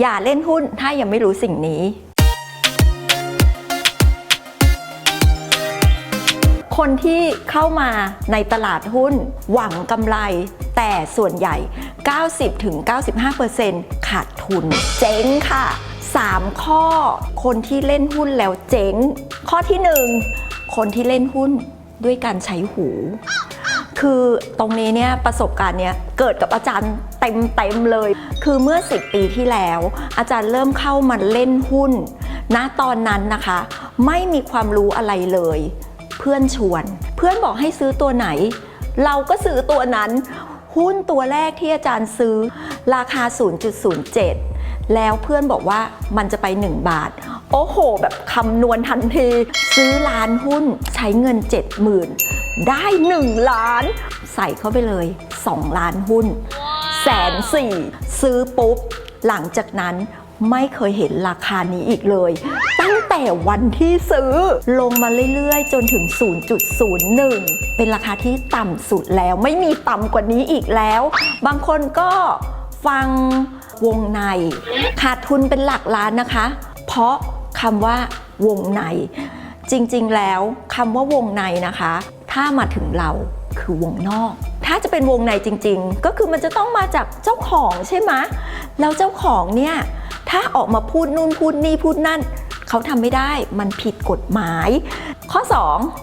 อย่าเล่นหุ้นถ้ายังไม่รู้สิ่งนี้ คนที่เข้ามาในตลาดหุ้นหวังกำไร แต่ส่วนใหญ่ 90-95%ขาดทุน เจ๊งค่ะ 3 ข้อ คนที่เล่นหุ้นแล้วเจ๊ง ข้อที่ 1 คนที่เล่นหุ้นด้วยการใช้หู คือตรงนี้เนี่ยประสบการณ์เนี่ยเกิดกับอาจารย์เต็มเต็มเลย คือเมื่อ 10 ปีที่แล้ว อาจารย์เริ่มเข้ามาเล่นหุ้นณตอนนั้นนะคะ ไม่มีความรู้อะไรเลย เพื่อนชวน เพื่อนบอกให้ซื้อตัวไหน เราก็ซื้อตัวนั้น หุ้นตัวแรกที่อาจารย์ซื้อราคา 0.07 แล้วเพื่อนบอกว่ามันจะไป 1 บาท โอ้โห แบบคำนวณทันที ซื้อล้านหุ้นใช้เงิน 70,000 ได้ 1 ล้าน ใส่เข้าไปเลย 2 ล้านหุ้นแสนสี่ซื้อปุ๊บ หลังจากนั้นไม่เคยเห็นราคานี้อีกเลย ตั้งแต่วันที่ซื้อลงมาเรื่อยๆ จนถึง 0.01 เป็นราคาที่ต่ำสุดแล้ว ไม่มีต่ำกว่านี้อีกแล้ว บางคนก็ฟังวงใน ขาดทุนเป็นหลักล้านนะคะ เพราะคำว่าวงใน จริงๆแล้วคำว่าวงในนะคะ ถ้ามาถึงเราคือวงนอก ถ้าจะเป็นวงในจริง ๆ ก็คือมันจะต้องมาจากเจ้าของใช่ไหมแล้วเจ้าของเนี่ยถ้าออกมาพูดนู่นพูดนี่พูดนั่น เขาทำไม่ได้มันผิดกฎหมาย ข้อ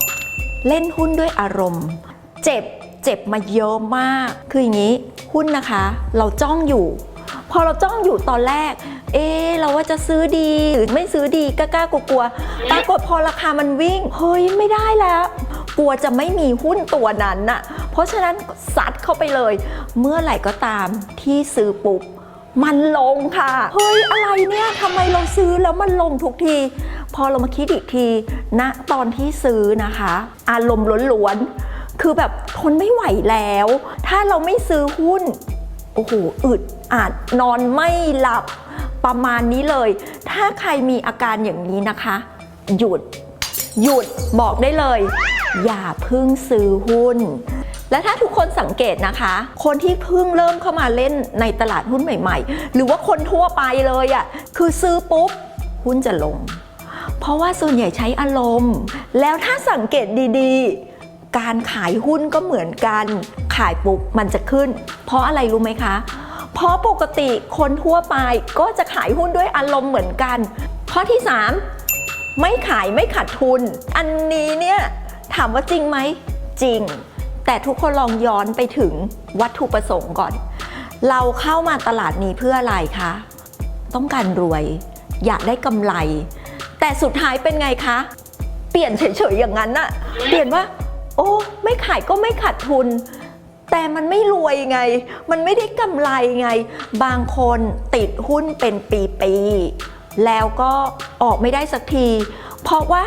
2 เล่นหุ้นด้วยอารมณ์ เจ็บเจ็บมาเยอะมาก คืออย่างนี้หุ้นนะคะ เราจ้องอยู่ พอเราจ้องอยู่ตอนแรก เอ๊เราว่าจะซื้อดีหรือไม่ซื้อดีกล้าๆกลัวปรากฏพอราคามันวิ่ง เฮ้ยไม่ได้แล้ว กลัวจะไม่มีหุ้นตัวนั้นน่ะ เพราะฉะนั้นซัดเข้าไปเลย เมื่อไหร่ก็ตามที่ซื้อปุ๊บมันลงค่ะ เฮ้ย อะไรเนี่ยทำไมเราซื้อแล้วมันลงทุกที พอเรามาคิดอีกทีณนะตอนที่ซื้อนะคะ อารมณ์ล้วนๆ คือแบบทนไม่ไหวแล้ว ถ้าเราไม่ซื้อหุ้น โอ้โห อึดอัดนอนไม่หลับประมาณนี้เลย ถ้าใครมีอาการอย่างนี้นะคะ หยุด หยุดบอกได้เลย อย่าพึ่งซื้อหุ้น และถ้าทุกคนสังเกตนะคะ คนที่เพิ่งเริ่มเข้ามาเล่นในตลาดหุ้นใหม่ ๆ หรือว่าคนทั่วไปเลยอะ่ะคือซื้อปุ๊บ หุ้นจะลง เพราะว่าส่วนใหญ่ใช้อารมณ์ แล้วถ้าสังเกตดีๆ การขายหุ้นก็เหมือนกัน ขายปุ๊บมันจะขึ้น เพราะอะไรรู้ไหมคะเพราะปกติคนทั่วไปก็จะขายหุ้นด้วยอารมณ์เหมือนกัน ข้อที่ 3 ไม่ขายไม่ขาดทุน อันนี้เนี่ยถามว่าจริงไหมจริง แต่ทุกคนลองย้อนไปถึงวัตถุประสงค์ก่อน เราเข้ามาตลาดนี้เพื่ออะไรคะ ต้องการรวย อยากได้กำไร แต่สุดท้ายเป็นไงคะ เปลี่ยนเฉยๆอย่างนั้นน่ะเปลี่ยนว่า โอ้ไม่ขายก็ไม่ขาดทุน แต่มันไม่รวยไง มันไม่ได้กำไรไง บางคนติดหุ้นเป็นปีๆ แล้วก็ออกไม่ได้สักที เพราะว่า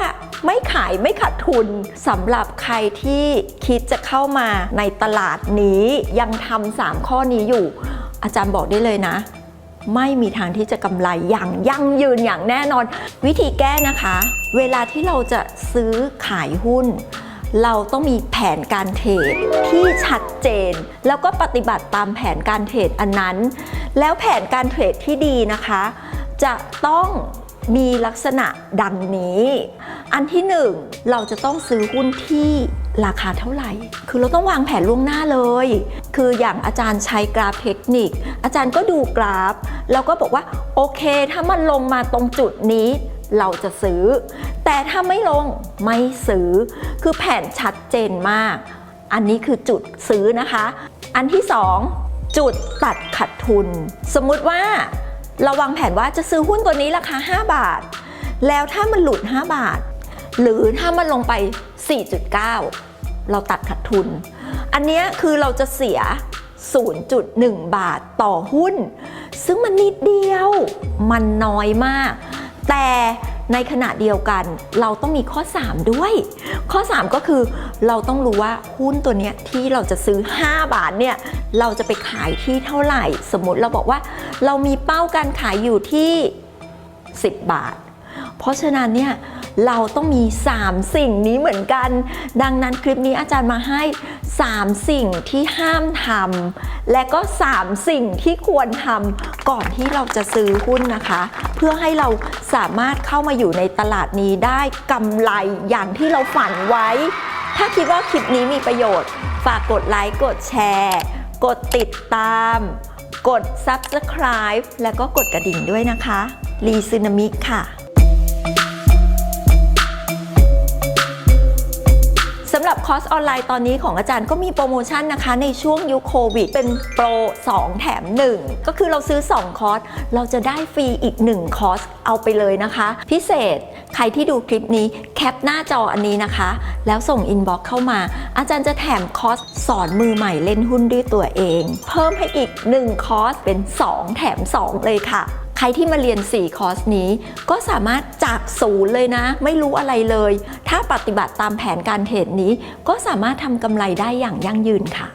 ไม่ขายไม่ขาดทุนสำหรับใครที่คิดจะเข้ามาในตลาดนี้ยังทำสามข้อนี้อยู่ อาจารย์บอกได้เลยนะ ไม่มีทางที่จะกำไรอย่างยั่งยืนอย่างแน่นอน วิธีแก้นะคะ เวลาที่เราจะซื้อขายหุ้น เราต้องมีแผนการเทรดที่ชัดเจน แล้วก็ปฏิบัติตามแผนการเทรดอันนั้น แล้วแผนการเทรดที่ดีนะคะ จะต้องมีลักษณะดังนี้ อันที่หนึ่งเราจะต้องซื้อหุ้นที่ราคาเท่าไหร่ คือเราต้องวางแผนล่วงหน้าเลย คืออย่างอาจารย์ใช้กราฟเทคนิค อาจารย์ก็ดูกราฟ แล้วก็บอกว่าโอเค ถ้ามันลงมาตรงจุดนี้เราจะซื้อ แต่ถ้าไม่ลงไม่ซื้อ คือแผนชัดเจนมาก อันนี้คือจุดซื้อนะคะ อันที่สองจุดตัดขัดทุน สมมุติว่า เราวางแผนว่าจะซื้อหุ้นตัวนี้ราคา 5 บาท แล้วถ้ามันหลุด 5 บาท หรือถ้ามันลงไป 4.9 เราตัดขาดทุน อันนี้คือเราจะเสีย 0.1 บาทต่อหุ้น ซึ่งมันนิดเดียว มันน้อยมาก แต่ ในขณะเดียวกันเราต้องมีข้อ 3 ด้วย ข้อ 3 ก็คือเราต้องรู้ว่าหุ้นตัวเนี้ยที่เราจะซื้อ 5 บาทเนี่ยเราจะไปขายที่เท่าไหร่ สมมติเราบอกว่าเรามีเป้าการขายอยู่ที่ 10 บาท เพราะฉะนั้นเนี่ย เราต้องมี 3 สิ่งนี้เหมือนกัน ดังนั้นคลิปนี้อาจารย์มาให้ 3 สิ่งที่ห้ามทำและก็ 3 สิ่งที่ควรทำก่อนที่เราจะซื้อหุ้นนะคะ เพื่อให้เราสามารถเข้ามาอยู่ในตลาดนี้ได้กำไรอย่างที่เราฝันไว้ ถ้าคิดว่าคลิปนี้มีประโยชน์ ฝากกดไลค์กดแชร์ กดติดตามกด Subscribe แล้วก็กดกระดิ่งด้วยนะคะ รีซึนามิค่ะ หรับคอร์สออนไลน์ตอนนี้ของอาจารย์ก็มีโปรโมชั่นนะคะ ในช่วงยุคโควิด เป็นโปร 2 แถม 1 ก็คือเราซื้อ 2 คอร์ส เราจะได้ฟรีอีก 1 คอร์ส เอาไปเลยนะคะ พิเศษใครที่ดูคลิปนี้แคปหน้าจออันนี้นะคะ แล้วส่งอินบ็อกเข้ามา อาจารย์จะแถมคอร์สสอนมือใหม่เล่นหุ้นด้วยตัวเอง เพิ่มให้อีก 1 คอร์สเป็น 2 แถม 2 เลยค่ะ ใครที่มาเรียน 4 คอร์สนี้ ก็สามารถจากศูนย์เลยนะ ไม่รู้อะไรเลย ถ้าปฏิบัติตามแผนการเทรดนี้ ก็สามารถทำกำไรได้อย่างยั่งยืนค่ะ